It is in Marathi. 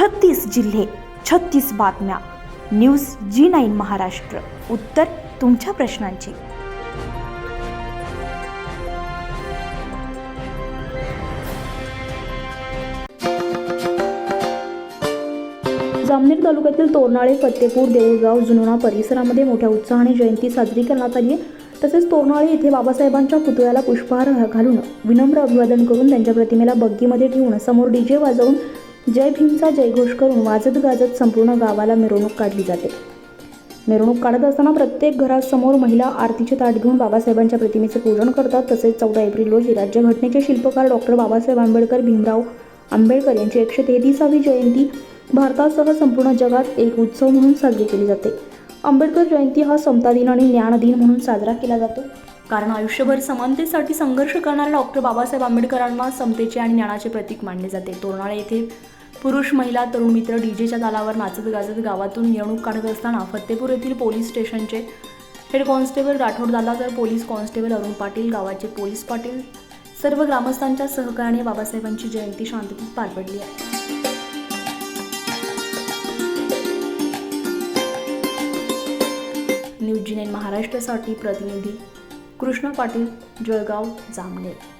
छत्तीस जिल्हे छत्तीस बातम्या. न्यूज जी नाईन महाराष्ट्र. उत्तर तुमच्या प्रश्नांची. जामनेर तालुक्यातील तोरणाळे फतेपूर देऊळगाव जुनोणा परिसरामध्ये मोठ्या उत्साहाने जयंती साजरी करण्यात आली आहे. तसेच तोरणाळे येथे बाबासाहेबांच्या पुतळ्याला पुष्पहार घालून विनम्र अभिवादन करून त्यांच्या प्रतिमेला बग्गीमध्ये ठेवून समोर डीजे वाजवून जय भीमचा जयघोष करून वाजत गाजत संपूर्ण गावाला मिरवणूक काढली जाते. मिरवणूक काढत असताना प्रत्येक घरासमोर महिला आरतीचे ताट घेऊन बाबासाहेबांच्या प्रतिमेचे पूजन करतात. तसेच चौदा एप्रिल रोजी राज्यघटनेचे शिल्पकार डॉक्टर बाबासाहेब आंबेडकर भीमराव आंबेडकर यांची एकशे तेहतीसावी जयंती भारतासह संपूर्ण जगात एक उत्सव म्हणून साजरी केली जाते. आंबेडकर जयंती हा समता दिन आणि ज्ञान दिन म्हणून साजरा केला जातो. कारण आयुष्यभर समानतेसाठी संघर्ष करणाऱ्या डॉक्टर बाबासाहेब आंबेडकरांना समतेचे आणि ज्ञानाचे प्रतीक मानले जाते. तोरणाळे येथे पुरुष महिला तरुण मित्र डीजेच्या तालावर नाचत गाजत गावातून मिरवणूक काढत असताना फतेपूर येथील पोलीस स्टेशनचे हेड कॉन्स्टेबल राठोड दादा तर पोलीस कॉन्स्टेबल अरुण पाटील गावाचे पोलीस पाटील सर्व ग्रामस्थांच्या सहकार्याने बाबासाहेबांची जयंती शांततेत पार पडली आहे. न्यूज महाराष्ट्रासाठी प्रतिनिधी कृष्ण पाटील जळगाव जामनेर.